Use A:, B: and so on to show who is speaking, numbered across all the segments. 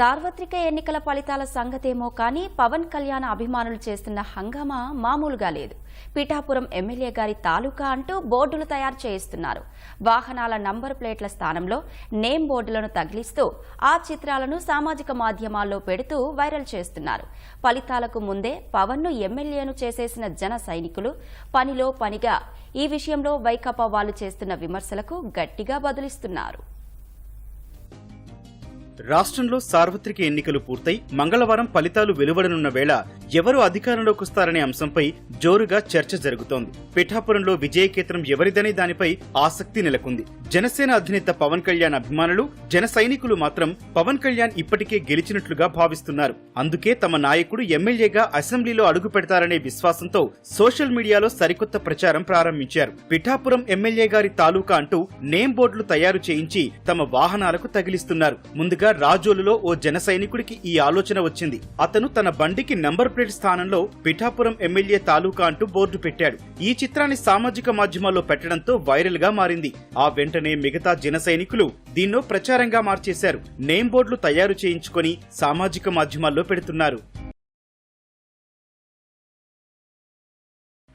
A: సార్వత్రిక ఎన్నికల ఫలితాల సంగతేమో కానీ పవన్ కళ్యాణ్ అభిమానులు చేస్తున్న హంగామా మామూలుగా లేదు. పిఠాపురం ఎమ్మెల్యే గారి తాలూకా అంటూ బోర్డులు తయారు చేయిస్తున్నారు. వాహనాల నంబర్ ప్లేట్ల స్థానంలో నేమ్ బోర్డులను తగిలిస్తూ ఆ చిత్రాలను సామాజిక మాధ్యమాల్లో పెడుతూ వైరల్ చేస్తున్నారు. ఫలితాలకు ముందే పవన్ను ఎమ్మెల్యేను చేసేసిన జన సైనికులు పనిలో పనిగా ఈ విషయంలో వైకాపా వాళ్ళు చేస్తున్న విమర్శలకు గట్టిగా బదులిస్తున్నారు.
B: రాష్ట్రంలో సార్వత్రిక ఎన్నికలు పూర్తయి మంగళవారం ఫలితాలు వెలువడనున్న వేళ ఎవరు అధికారంలోకి వస్తారనే అంశంపై జోరుగా చర్చ జరుగుతోంది. పిఠాపురంలో విజయకేతనం ఎవరిదనే దానిపై ఆసక్తి నెలకొంది. జనసేన అధినేత పవన్ కళ్యాణ్ అభిమానులు జన సైనికులు మాత్రం పవన్ కళ్యాణ్ ఇప్పటికే గెలిచినట్లుగా భావిస్తున్నారు. అందుకే తమ నాయకుడు ఎమ్మెల్యేగా అసెంబ్లీలో అడుగు పెడతారనే విశ్వాసంతో సోషల్ మీడియాలో సరికొత్త ప్రచారం ప్రారంభించారు. పిఠాపురం ఎమ్మెల్యే గారి తాలూకా అంటూ నేమ్ బోర్డులు తయారు చేయించి తమ వాహనాలకు తగిలిస్తున్నారు. ముందుగా రాజోలులో ఓ జన సైనికుడికి ఈ ఆలోచన వచ్చింది. అతను తన బండికి నంబర్ ప్లేట్ స్థానంలో పిఠాపురం ఎమ్మెల్యే తాలూకా అంటూ బోర్డు పెట్టాడు. ఈ చిత్రాన్ని సామాజిక మాధ్యమాల్లో పెట్టడంతో వైరల్గా మారింది. ఆ వెంటనే మిగతా జన సైనికులు దీన్నో ప్రచారంగా మార్చేశారు. నేమ్ బోర్డులు తయారు చేయించుకొని సామాజిక మాధ్యమాల్లో పెడుతున్నారు.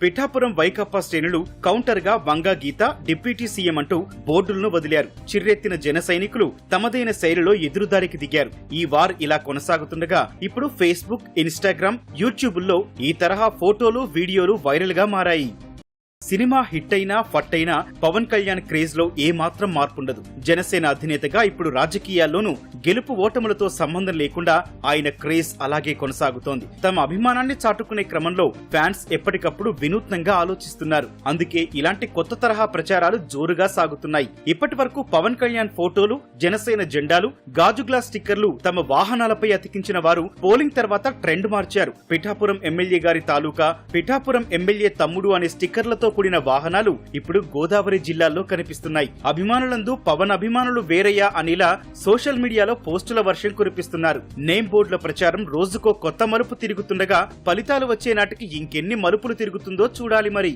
B: పిఠాపురం వైకాపా శ్రేణులు కౌంటర్గా వంగా గీత డిప్యూటీ సీఎం అంటూ బోర్డులను వదిలారు. చిర్రెత్తిన జన సైనికులు తమదైన శైలిలో ఎదురుదారికి దిగారు. ఈ వార్ ఇలా కొనసాగుతుండగా ఇప్పుడు ఫేస్బుక్ ఇన్స్టాగ్రామ్ యూట్యూబుల్లో ఈ తరహా ఫోటోలు వీడియోలు వైరల్గా మారాయి. సినిమా హిట్ అయినా ఫట్ అయినా పవన్ కళ్యాణ్ క్రేజ్లో ఏమాత్రం మార్పుండదు. జనసేన అధినేతగా ఇప్పుడు రాజకీయాల్లోనూ గెలుపు ఓటములతో సంబంధం లేకుండా ఆయన క్రేజ్ అలాగే కొనసాగుతోంది. తమ అభిమానాన్ని చాటుకునే క్రమంలో ఫ్యాన్స్ ఎప్పటికప్పుడు వినూత్నంగా ఆలోచిస్తున్నారు. అందుకే ఇలాంటి కొత్త తరహా ప్రచారాలు జోరుగా సాగుతున్నాయి. ఇప్పటి వరకు పవన్ కళ్యాణ్ ఫోటోలు జనసేన జెండాలు గాజు గ్లాస్ స్టిక్కర్లు తమ వాహనాలపై అతికించిన వారు పోలింగ్ తర్వాత ట్రెండ్ మార్చారు. పిఠాపురం ఎమ్మెల్యే గారి తాలూకా పిఠాపురం ఎమ్మెల్యే తమ్ముడు అనే స్టిక్కర్లతో కూడిన వాహనాలు ఇప్పుడు గోదావరి జిల్లాల్లో కనిపిస్తున్నాయి. అభిమానులందు పవన్ అభిమానులు వేరయ్యా అనిలా సోషల్ మీడియాలో పోస్టుల వర్షం కురిపిస్తున్నారు. నేమ్ బోర్డుల ప్రచారం రోజుకో కొత్త మలుపు తిరుగుతుండగా ఫలితాలు వచ్చే నాటికి ఇంకెన్ని మలుపులు తిరుగుతుందో చూడాలి మరి.